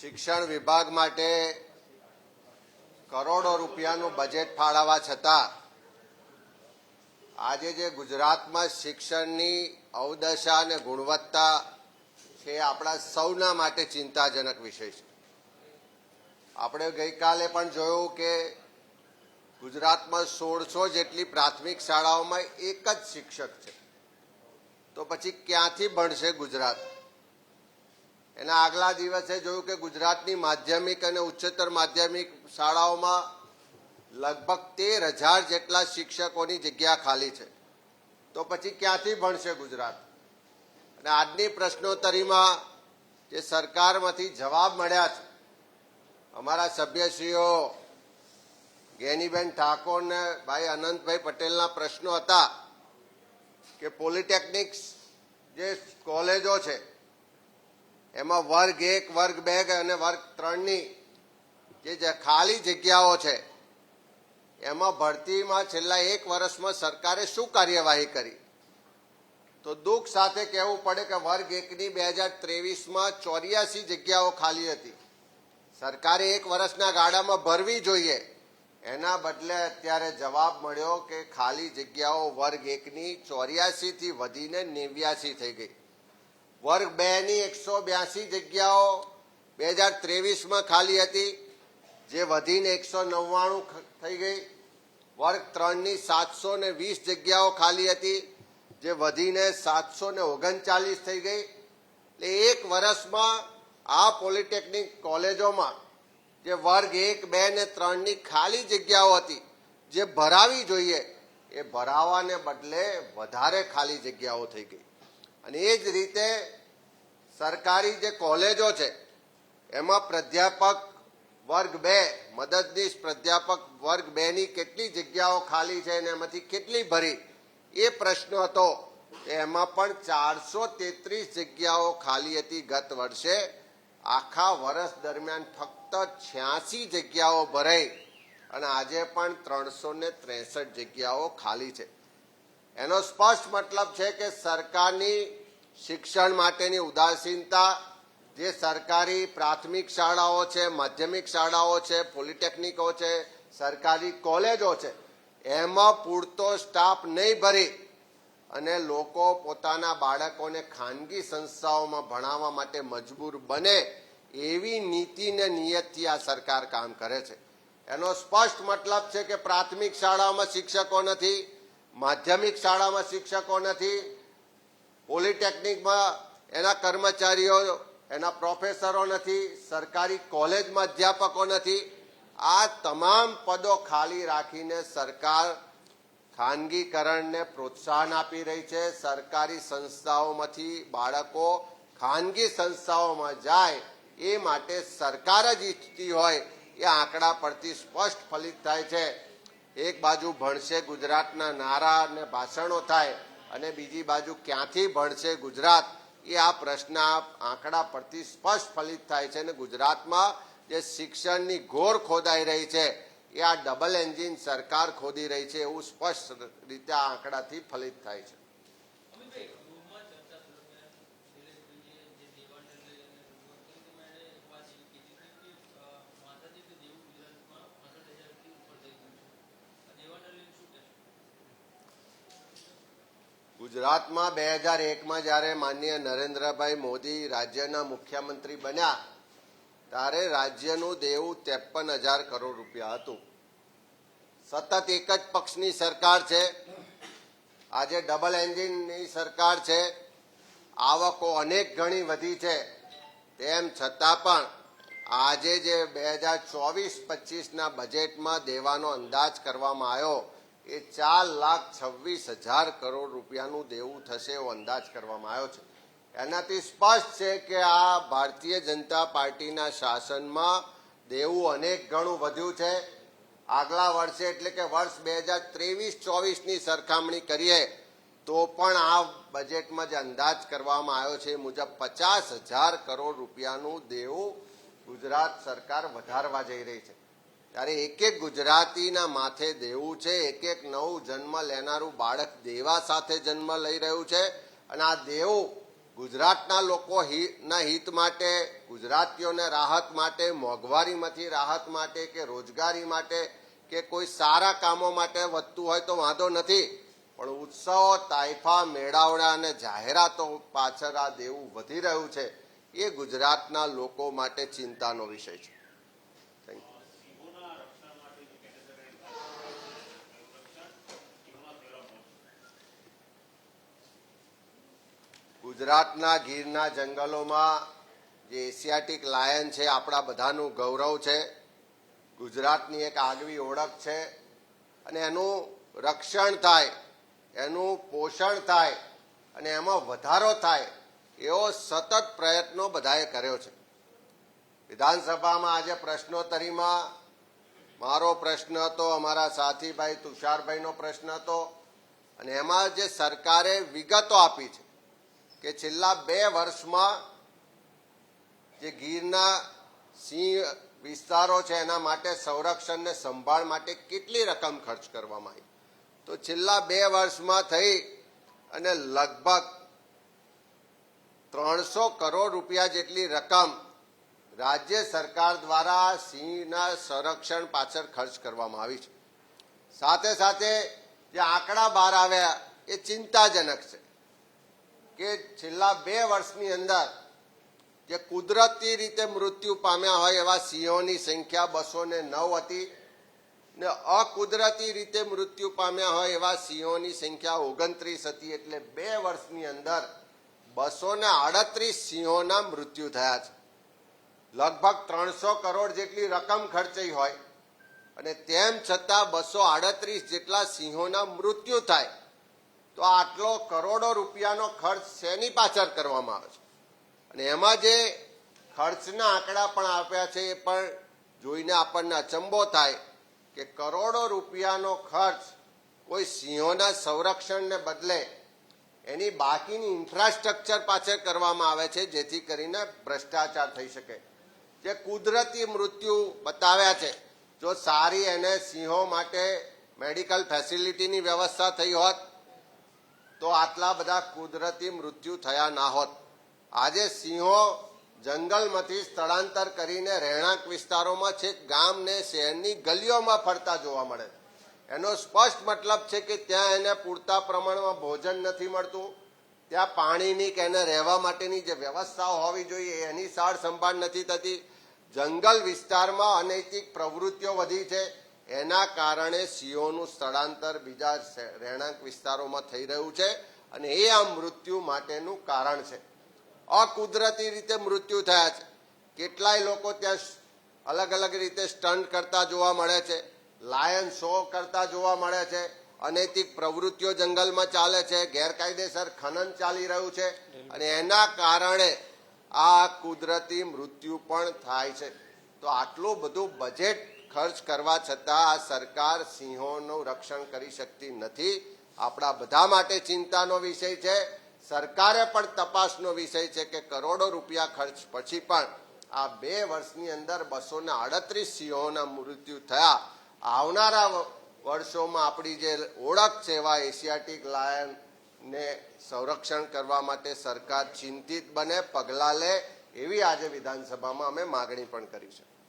શિક્ષણ વિભાગ માટે કરોડો રૂપિયાનું બજેટ ફાળવવા છતાં આજે જે ગુજરાતમાં શિક્ષણની અવદશા અને ગુણવત્તા છે આપણા સૌના માટે ચિંતાજનક વિષય છે. આપણે ગઈકાલે પણ જોયું કે ગુજરાતમાં સોળસો જેટલી પ્રાથમિક શાળાઓમાં એક જ શિક્ષક છે. તો પછી ક્યાંથી ભણશે ગુજરાત? એના આગલા દિવસે જોયું કે ગુજરાતની માધ્યમિક અને ઉચ્ચતર માધ્યમિક શાળાઓમાં લગભગ તેર હજાર જેટલા શિક્ષકોની જગ્યા ખાલી છે. તો પછી ક્યાંથી ભણશે ગુજરાત? અને આજની પ્રશ્નોત્તરીમાં જે સરકારમાંથી જવાબ મળ્યા છે, અમારા સભ્યશ્રીઓ ગેનીબેન ઠાકોર ને ભાઈ અનંતભાઈ પટેલના પ્રશ્નો હતા કે પોલિટેકનિક્સ જે કોલેજો છે એમાં વર્ગ એક, વર્ગ બે અને વર્ગ ત્રણની જે ખાલી જગ્યાઓ છે, એમાં ભરતીમાં છેલ્લા એક વર્ષમાં સરકારે શું કાર્યવાહી કરી? તો દુઃખ સાથે કહેવું પડે કે વર્ગ એકની બે હજાર ત્રેવીસમાં ચોર્યાસી જગ્યાઓ ખાલી હતી. સરકારે એક વર્ષના ગાળામાં ભરવી જોઈએ. એના બદલે અત્યારે જવાબ મળ્યો કે ખાલી જગ્યાઓ વર્ગ એકની ચોર્યાસી થી વધીને નેવ્યાસી થઈ ગઈ. વર્ગ બે ની એકસો બ્યાસી જગ્યાઓ બે હજાર ત્રેવીસમાં ખાલી હતી, જે વધીને એકસો નવ્વાણું થઈ ગઈ. વર્ગ ત્રણની સાતસો ને વીસ જગ્યાઓ ખાલી હતી, જે વધીને સાતસો ને ઓગણચાલીસ થઈ ગઈ. એટલે એક વર્ષમાં આ પોલિટેકનિક કોલેજોમાં જે વર્ગ એક, બે ને ત્રણની ખાલી જગ્યાઓ હતી, જે ભરાવી જોઈએ, એ ભરાવાને બદલે વધારે ખાલી જગ્યાઓ થઈ ગઈ. અને એ જ રીતે સરકારી જે કોલેજો છે, એમાં પ્રાધ્યાપક વર્ગ બે, મદદનીશ પ્રાધ્યાપક વર્ગ બેની કેટલી જગ્યાઓ ખાલી છે અને એમાંથી કેટલી ભરી, એ પ્રશ્ન હતો. એમાં પણ ચારસો તેત્રીસ જગ્યાઓ ખાલી હતી ગત વર્ષે. આખા વર્ષ દરમિયાન ફક્ત છ્યાસી જગ્યાઓ ભરાઈ અને આજે પણ ત્રણસો ત્રેસઠ જગ્યાઓ ખાલી છે. એનો સ્પષ્ટ મતલબ છે કે સરકારની શિક્ષણ માટેની ઉદાસીનતા, જે સરકારી પ્રાથમિક શાળાઓ છે, માધ્યમિક શાળાઓ છે, પોલિટેકનિકો છે, સરકારી કોલેજો છે, એમાં પૂરતો સ્ટાફ નહીં ભરી અને લોકો પોતાના બાળકોને ખાનગી સંસ્થાઓમાં ભણાવવા માટે મજબૂર બને એવી નીતિને નિયતથી આ સરકાર કામ કરે છે. એનો સ્પષ્ટ મતલબ છે કે પ્રાથમિક શાળાઓમાં શિક્ષકો નથી માધ્યમિક શાળામાં શિક્ષકો નથી. પોલિટેકનિકમાં એના કર્મચારીઓ, એના પ્રોફેસરો નથી. સરકારી કોલેજમાં અધ્યાપકો નથી. આ તમામ પદો ખાલી રાખીને સરકાર ખાનગીકરણને પ્રોત્સાહન આપી રહી છે. સરકારી સંસ્થાઓમાંથી બાળકો ખાનગી સંસ્થાઓમાં જાય એ માટે સરકાર જ ઈચ્છતી હોય એ આંકડા પરથી સ્પષ્ટ ફલિત થાય છે. એક બાજુ ભણશે ગુજરાતના નારા અને ભાષણો થાય અને બીજી બાજુ ક્યાંથી ભણશે ગુજરાત? એ આ પ્રશ્ન આંકડા પરથી સ્પષ્ટ ફલિત થાય છે અને ગુજરાતમાં જે શિક્ષણની ઘોર ખોદાઈ રહી છે, એ આ ડબલ એન્જિન સરકાર ખોદી રહી છે એવું સ્પષ્ટ રીતે આ આંકડાથી ફલિત થાય છે ગૃહમાં ચર્ચા દરમિયાન શૈલેષભાઈએ જે દેવાને લઈને રજૂઆત કરી તેમાં એણે એક વાત એવી કીધી હતી કે અ, માતાજી કે દેવું ગુજરાતમાં પાસઠ હજારથી ઉપર થઈ ગયું છે આ દેવાને લઈને શું કહેશો ગુજરાતમાં બે હજાર એકમાં જ્યારે માનનીય નરેન્દ્રભાઈ મોદી રાજ્યના મુખ્યમંત્રી બન્યા, ત્યારે રાજ્યનું દેવું ત્રેપન હજાર કરોડ રૂપિયા હતું. સતત એક જ પક્ષની સરકાર છે. આજે ડબલ એન્જિનની સરકાર છે. આવકો અનેક ગણી વધી છે. તેમ છતાં પણ આજે જે બે હજાર ચોવીસ પચીસના બજેટમાં દેવાનો અંદાજ કરવામાં આવ્યો એ ચાર લાખ છવ્વીસ હજાર કરોડ રૂપિયાનું દેવું થશે એવો અંદાજ કરવામાં આવ્યો છે. એનાથી સ્પષ્ટ છે કે આ ભારતીય જનતા પાર્ટીના શાસનમાં દેવું અનેક ગણું વધ્યું છે. આગલા વર્ષે એટલે કે વર્ષ બે હજાર ત્રેવીસ ચોવીસની સરખામણી કરીએ તો પણ આ બજેટમાં જે અંદાજ કરવામાં આવ્યો છે એ મુજબ પચાસ હજાર કરોડ રૂપિયાનું દેવું ગુજરાત સરકાર વધારવા જઈ રહી છે. ત્યારે એક એક ગુજરાતીના માથે દેવું છે, એક એક નવું જન્મ લેનારું બાળક દેવા સાથે જન્મ લઈ રહ્યું છે. અને આ દેવું ગુજરાતના લોકો ના હિત માટે, ગુજરાતીઓને રાહત માટે, મોંઘવારીમાંથી રાહત માટે કે રોજગારી માટે કે કોઈ સારા કામો માટે વધતું હોય તો વાંધો નથી. પણ ઉત્સવો તાઇફા મેળાવડા અને જાહેરાતો પાછળ આ દેવું વધી રહ્યું છે. એ ગુજરાતના લોકો માટે ચિંતાનો વિષય છે Thank you. સિંહોના રક્ષણ માટે જે કેન્દ્ર સરકારે રક્ષણ સિંહોના ફેરવવા ગુજરાતના ગીરના જંગલોમાં જે એશિયાટિક લાયન છે, આપણા બધાનું ગૌરવ છે. ગુજરાતની એક આગવી ઓળખ છે અને એનું રક્ષણ થાય, એનું પોષણ થાય અને એમાં વધારો થાય એવો સતત પ્રયત્નો બધાએ કર્યો છે. વિધાનસભામાં આજે પ્રશ્નોત્તરીમાં મારો પ્રશ્ન હતો, અમારા સાથીભાઈ તુષારભાઈનો પ્રશ્ન હતો અને એમાં જે સરકારે વિગતો આપી છે કે છેલ્લા બે વર્ષમાં જે ગીરના સિંહ વિસ્તારો છે, એના માટે સંરક્ષણ ને સંભાળ માટે કેટલી રકમ ખર્ચ કરવામાં આવી? તો છેલ્લા બે વર્ષમાં થઈ અને લગભગ ત્રણસો કરોડ રૂપિયા જેટલી રકમ રાજ્ય સરકાર દ્વારા સિંહના સંરક્ષણ પાછળ ખર્ચ કરવામાં આવી છે. સાથે સાથે જે આંકડા બહાર આવ્યા, એ ચિંતાજનક છે. કે છેલ્લા બે વર્ષની અંદર જે કુદરતી રીતે મૃત્યુ પામ્યા હોય એવા સિંહોની સંખ્યા બસો ને નવ હતી ને અકુદરતી રીતે મૃત્યુ પામ્યા હોય એવા સિંહોની સંખ્યા ઓગણત્રીસ હતી એટલે બે વર્ષની અંદર બસો ને આડત્રીસ સિંહોના મૃત્યુ થયા છે. લગભગ ત્રણસો કરોડ જેટલી રકમ ખર્ચાઈ હોય અને તેમ છતાં બસો આડત્રીસ જેટલા સિંહોના મૃત્યુ થાય તો આટલો કરોડો રૂપિયાનો ખર્ચ શેની પાછળ કરવામાં આવે છે? અને એમાં જે ખર્ચના આંકડા પણ આપ્યા છે એ પણ જોઈને આપણને અચંબો થાય કે કરોડો રૂપિયાનો ખર્ચ કોઈ સિંહોના સંરક્ષણને બદલે એની બાકીની ઇન્ફ્રાસ્ટ્રક્ચર પાછળ કરવામાં આવે છે, જેથી કરીને ભ્રષ્ટાચાર થઈ શકે. જે કુદરતી મૃત્યુ બતાવ્યા છે, જો સારી એને સિંહો માટે મેડિકલ ફેસિલિટીની વ્યવસ્થા થઈ હોત તો આટલા બધા કુદરતી મૃત્યુ થયા ના હોત. આજે સિંહો જંગલમાંથી સ્થળાંતર કરીને રહેણાંક વિસ્તારોમાં છે ગામ ને શહેરની ગલીઓમાં ફરતા જોવા મળે એનો સ્પષ્ટ મતલબ છે કે ત્યાં એને પૂરતા પ્રમાણમાં ભોજન નથી મળતું. ત્યાં પાણીની કે એને રહેવા માટેની જે વ્યવસ્થાઓ હોવી જોઈએ, એની સાર સંભાળ નથી થતી. જંગલ વિસ્તારમાં અનૈતિક પ્રવૃત્તિઓ વધી છે. એના કારણે સિંહોનું સ્થળાંતર બીજા રહેણાંક વિસ્તારોમાં થઈ રહ્યું છે અને એ આ મૃત્યુ માટેનું કારણ છે. અકુદરતી રીતે મૃત્યુ થયા છે. કેટલાય લોકો ત્યાં અલગ અલગ રીતે સ્ટન્ટ કરતા જોવા મળે છે, લાયન શો કરતા જોવા મળે છે, અનૈતિક પ્રવૃત્તિઓ જંગલમાં ચાલે છે, ગેરકાયદેસર ખનન ચાલી રહ્યું છે અને એના કારણે આ કુદરતી મૃત્યુ પણ થાય છે. તો આટલું બધું બજેટ ખર્ચ કરવા છતાં આ સરકાર સિંહોનું રક્ષણ કરી શકતી નથી. આપણા બધા માટે ચિંતાનો વિષય છે. સરકારે પણ તપાસનો વિષય છે કે કરોડો રૂપિયા ખર્ચ પછી પણ આ બે વર્ષની અંદર બસો ને અડત્રીસ સિંહોના મૃત્યુ થયા. આવનારા વર્ષોમાં આપણી જે ઓળખ છે એવા એશિયાટિક લાયનને સંરક્ષણ કરવા માટે સરકાર ચિંતિત બને, પગલાં લે. એવી આજે વિધાનસભામાં અમે માગણી પણ કરી છે.